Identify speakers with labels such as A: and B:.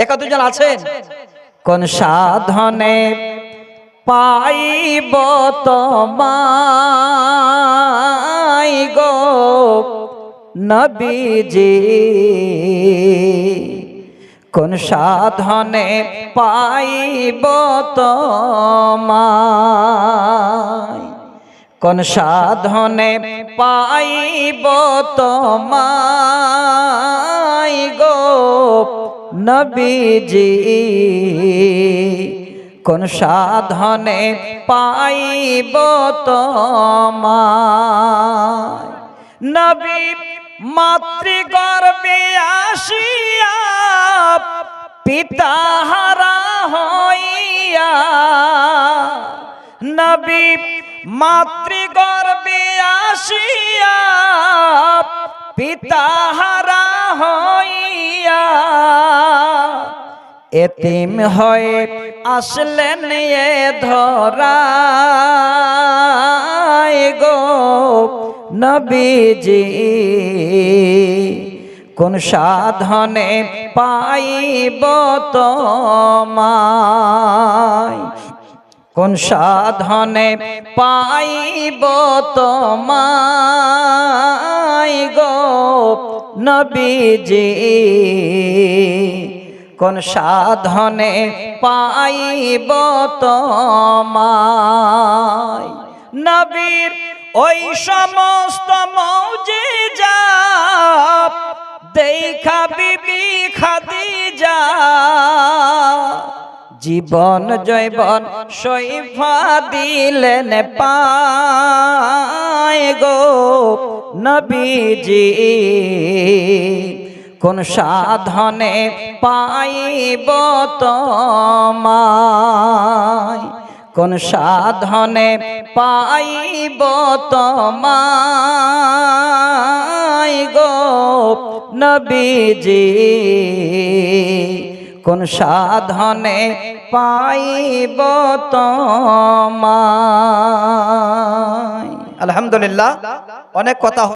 A: একা আছেন? কোন সাধনে পাইব তোমায় গো নবীজি? কোন সাধনে পাইব তোমায়? কোন সাধনে পাইব তোমায়? নবীজি কোন সাধনে পাইব তোমায়? নবী মাতৃগর্ভে আসিয়া পিতাহারা হইয়া নবী মাতৃগর্ভে আসিয়া পিতাহারা এতিম হয়ে আসলেন এ ধরায় গো নবীজি। কোন সাধনে পাইব তোমায়? কোন সাধনে পাইব তোমায় গো নবীজি? কোন সাধনে পাইব তোমায়। নবীর ওই সমস্ত মৌজে যা দেখা বিবি খাদি যা জীবন জৈবন সৈফা দিলেন পায় গো নবীজি। কোন সাধনে পাইব তোমায়? কোন সাধনে পাইব তোমায় গো নবীজি? কোন সাধনে পাইব তোমায়? আলহামদুলিল্লাহ, অনেক কথা